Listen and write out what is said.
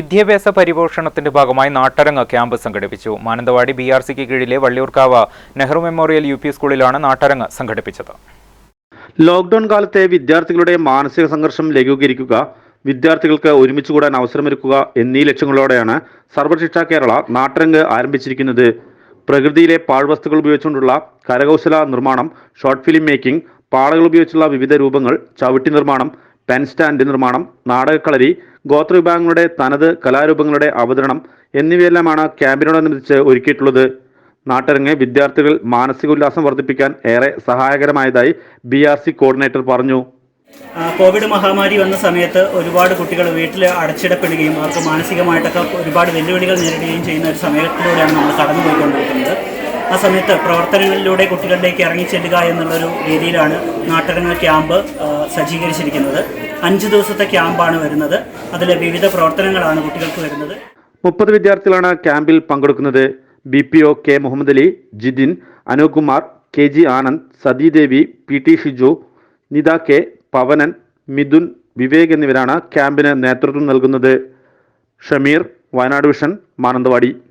വിദ്യാഭ്യാസ പരിപോഷണത്തിന്റെ ഭാഗമായി നാട്ടരങ്ങ് ക്യാമ്പ് സംഘടിപ്പിച്ചു. മാനന്തവാടി ബി ആർ സിക്ക് കീഴിലെ Valliyoorkavu Nehru memorial U P സ്കൂളിലാണ് നാട്ടരങ്ങ് സംഘടിപ്പിച്ചത്. ലോക്ക്ഡൌൺ കാലത്തെ വിദ്യാർത്ഥികളുടെ മാനസിക സംഘർഷം ലഘൂകരിക്കുക വിദ്യാർത്ഥികൾക്ക് ഒരുമിച്ച് കൂടാൻ അവസരമൊരുക്കുക എന്നീ ലക്ഷ്യങ്ങളോടെയാണ് സർവശിക്ഷ കേരള നാട്ടരങ്ങ് ആരംഭിച്ചിരിക്കുന്നത്. പ്രകൃതിയിലെ പാഴ്വസ്തുക്കൾ ഉപയോഗിച്ചുകൊണ്ടുള്ള കരകൗശല നിർമ്മാണം ഷോർട്ട് ഫിലിം മേക്കിംഗ് പാളകൾ ഉപയോഗിച്ചുള്ള വിവിധ രൂപങ്ങൾ ചവിട്ടി നിർമ്മാണം പെൻ സ്റ്റാൻഡ് നിർമ്മാണം നാടകക്കളരി ഗോത്രവിഭാഗങ്ങളുടെ തനത് കലാരൂപങ്ങളുടെ അവതരണം എന്നിവയെല്ലാമാണ് ക്യാമ്പിനോടനുബന്ധിച്ച് ഒരുക്കിയിട്ടുള്ളത്. നാട്ടരങ്ങ് വിദ്യാർത്ഥികൾ മാനസിക ഉല്ലാസം വർദ്ധിപ്പിക്കാൻ ഏറെ സഹായകരമായതായി ബി ആർ സി കോർഡിനേറ്റർ പറഞ്ഞു. കോവിഡ് മഹാമാരി വന്ന സമയത്ത് ഒരുപാട് കുട്ടികൾ വീട്ടിൽ അടച്ചിടപ്പെടുകയും അവർക്ക് മാനസികമായിട്ടൊക്കെ ഒരുപാട് വെല്ലുവിളികൾ നേരിടുകയും ചെയ്യുന്ന ഒരു സമയത്തിലൂടെയാണ് നമ്മൾ കടന്നുപോയിക്കൊണ്ടിരിക്കുന്നത്. ആ സമയത്ത് പ്രവർത്തനങ്ങളിലൂടെ കുട്ടികളിലേക്ക് ഇറങ്ങിച്ചെല്ലുക എന്നുള്ളൊരു രീതിയിലാണ് നാട്ടരങ്ങ ക്യാമ്പ് സജ്ജീകരിച്ചിരിക്കുന്നത്. അഞ്ച് ദിവസത്തെ ക്യാമ്പാണ് വരുന്നത്. അതിൽ വിവിധ പ്രവർത്തനങ്ങളാണ് കുട്ടികൾക്ക് വരുന്നത്. മുപ്പത് വിദ്യാർത്ഥികളാണ് ക്യാമ്പിൽ പങ്കെടുക്കുന്നത്. B P O K Muhammad Ali Jithin Anukumar K G Anand Sathidevi P T Shiju Nitha K Pavanan Mithun Vivek എന്നിവരാണ് ക്യാമ്പിന് നേതൃത്വം നൽകുന്നത്. ഷമീർ വയനാട് വിഷൻ മാനന്തവാടി.